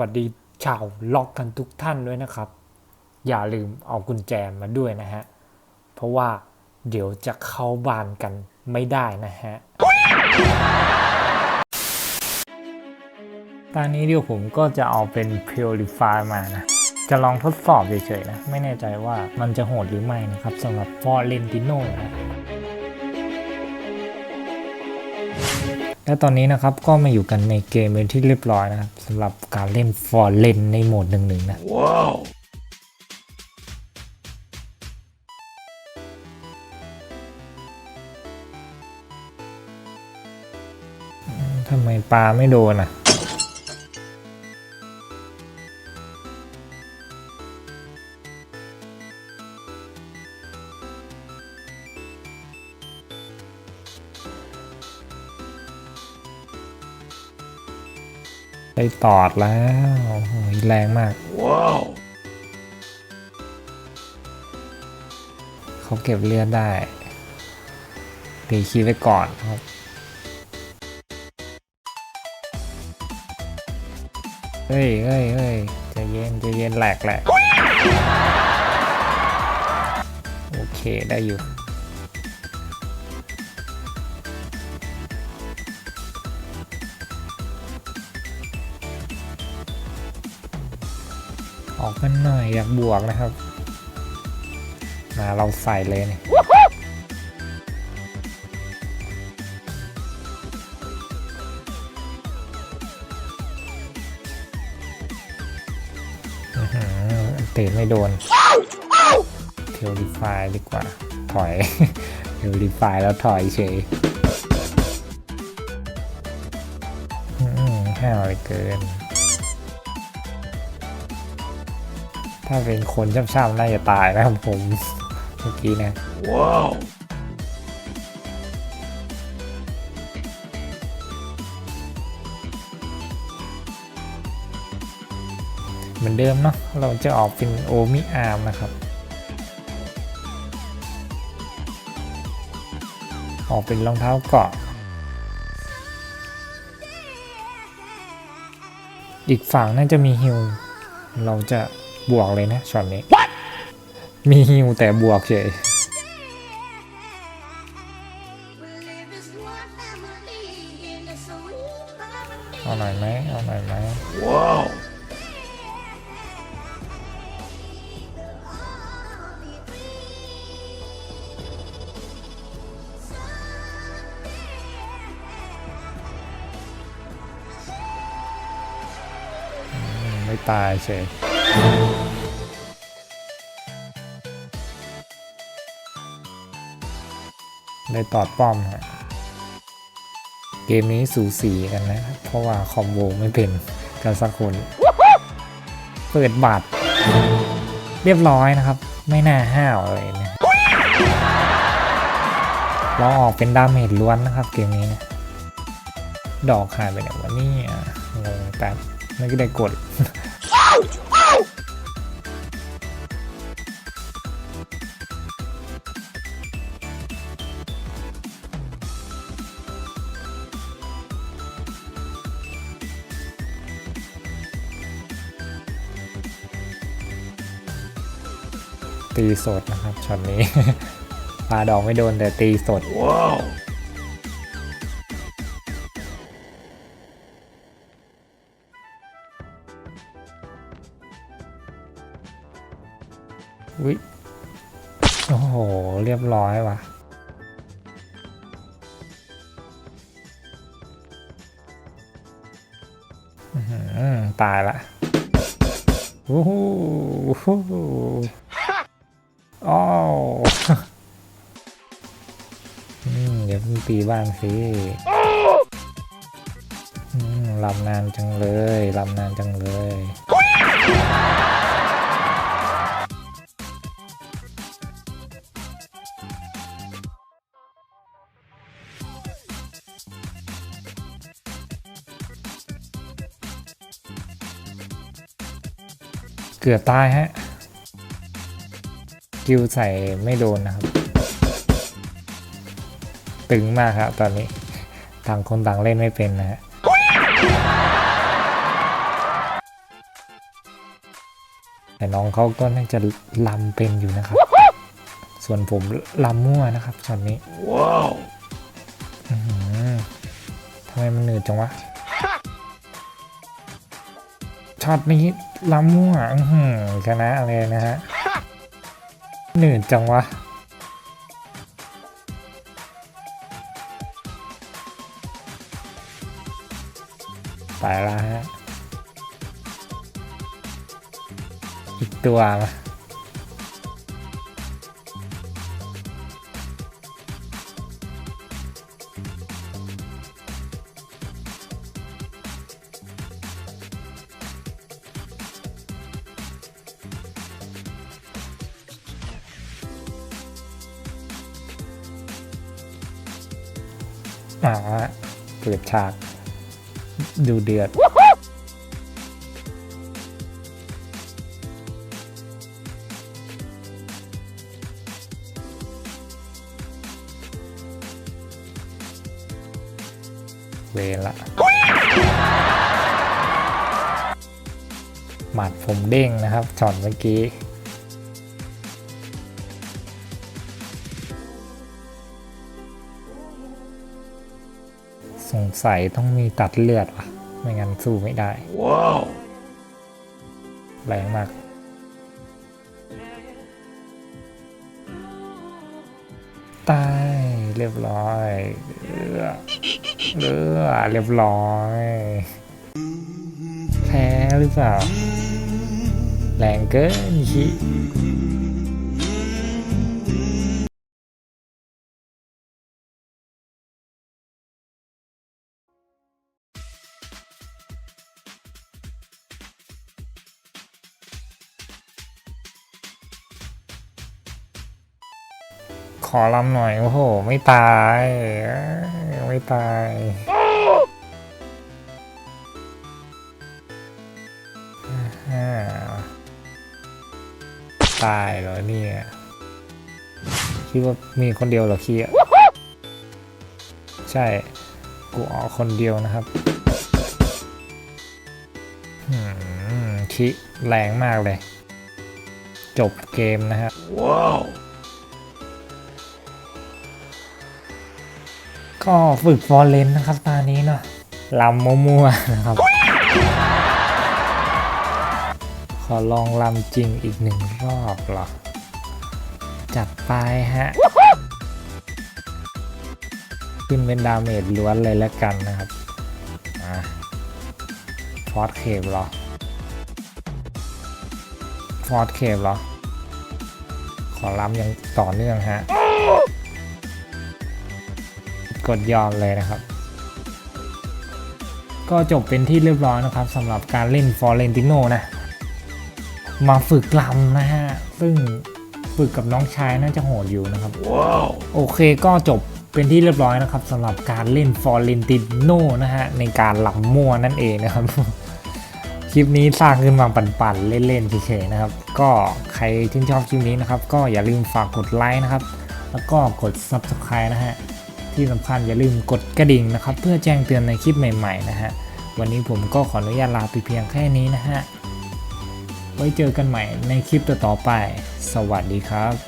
วัสดีชาวล็อกกันทุกท่านด้วยนะครับ อย่าลืมเอากุญแจมาด้วยนะฮะ เพราะว่าเดี๋ยวจะเข้าบ้านกันไม่ได้นะฮะ ตอนนี้เดี๋ยวผมก็จะเอาเป็น Purify มานะ จะลองทดสอบเฉยๆนะ ไม่แน่ใจว่ามันจะโหดหรือไม่นะครับสำหรับ f o r e n t i n o นะ และตอนนี้นะครับก็มาอยู่กันในเกมเป็นที่เรียบร้อยนะครับสำหรับการเล่น f o r e n ในโหมดหนึ่งหนึ่งนะทำไมปลาไม่โดนอะ ได้ตอดแล้วโอ้โหแรงมากเขาเก็บเลือดได้ตีคีย์ไว้ก่อนครับเฮ้ยเฮ้ยเฮ้ยใจะเย็นใจะเย็นแหลกแหลกโอเคได้อยู่ ออกกันหน่อยอยากบวกนะครับ มาเราใส่เลยนี่เตะไม่โดนเทลดีไฟดีกว่า ถอยเทลดีไฟแล้วถอยเฉยอื้อหือห้าวเลือเกิน ถ้าเป็นคนช่ำๆน่าจะตายนะครับผมเมื่อกี้นะเหมือนเดิมเนาะเราจะออกเป็นโอมิอาร์มนะครับ ออกเป็นรองเท้าเกาะอีกฝั่งน่าจะมีฮิวเราจะ บวกเลยนะช็อตนี้มีฮิวแต่บวกเฉยเอาหน่อยไหมเอาหน่อยไหมอืมไม่ตายเฉย ได้ตอดป้อมฮะเกมนี้สูสีกันนะ เพราะว่าคอมโบไม่เป็นกันสักคน เปิดบัตร เรียบร้อยนะครับ ไม่น่าห้าวเลยนะเราออกเป็นดาเมจล้วนนะครับเกมนี้นะดอกหายไปไหนวะนี่งงแป๊บไม่ได้กด ตีสดนะครับช็อตนี้ ปลาดอกไม่โดนแต่ตีสดวิโอ้โห เรียบร้อยว่ะอื้อหือตายละ โอ้โหโอ้าวเดี๋ยวพิ่งตีบ้านสิลำนานจังเลยลำนานจังเลย เกือบตายฮะ กิวใส่ไม่โดนนะครับ ตึงมากครับตอนนี้ต่างคนต่างเล่นไม่เป็นนะฮะแต่น้องเขาก็น่าจะลำเป็นอยู่นะครับ ส่วนผมลำมั่วนะครับช็อตนี้ว้าวอื้อหือทำไมมันหนืดจังวะช็อตนี้ลำมั่วอื้อหือชนะเลยนะฮะ หนืดจังวะไปแล้วฮะ อีกตัวมา อ่าเปิดฉากดูเดือด เวละหมัดผมเด้งนะครับช็อตเมื่อกี้ งสัยต้องมีตัดเลือดว่ะ ไม่งั้นสู้ไม่ได้ ว้าว แรงมาก ตายเรียบร้อยเลือเลือเรียบร้อย แพ้หรือเปล่า แรงเกินชิ ขอลำหน่อย โอ้โห ไม่ตาย ไม่ตาย ตายเหรอเนี่ย คิดว่ามีคนเดียวเหรอคีอะใช่ กูออกคนเดียวนะครับคิแรงมากเลย จบเกมนะครับว้าว ก็ฝึกฟอร์เรนนะครับตอนนี้เนาะลำมั่วๆนะครับ ขอลองลำจริงอีกหนึ่งรอบเหรอ จัดไปฮะ ขึ้นเป็นดาเมจล้วนเลยแล้วกันนะครับฟอร์ดเคปเหรอฟอร์ดเคปเหรอ ขอลำยังต่อเนื่องฮะ กดยอมเลยนะครับ ก็จบเป็นที่เรียบร้อยนะครับสำหรับการเล่นฟอร์เรนติโนนะ มาฝึกลำนะฮะ ซึ่งฝึกกับน้องชายน่าจะโหดอยู่นะครับว้าวโอเคก็จบเป็นที่เรียบร้อยนะครับสำหรับการเล่นฟอร์เรนติโนนะฮะ ในการลำมั่วนั่นเองนะครับ คลิปนี้สร้างขึ้นมาปั่นๆ เล่นๆเฉยๆนะครับ ก็ใครที่นชอบคลิปนี้นะครับ ก็อย่าลืมฝากกดไลค์นะครับ แล้วก็กด Subscribe นะฮะ ที่สำคัญอย่าลืมกดกระดิ่งนะครับ เพื่อแจ้งเตือนในคลิปใหม่ๆนะฮะ วันนี้ผมก็ขออนุญาตลาไปเพียงแค่นี้นะฮะ ไว้เจอกันใหม่ในคลิปต่อๆไป สวัสดีครับ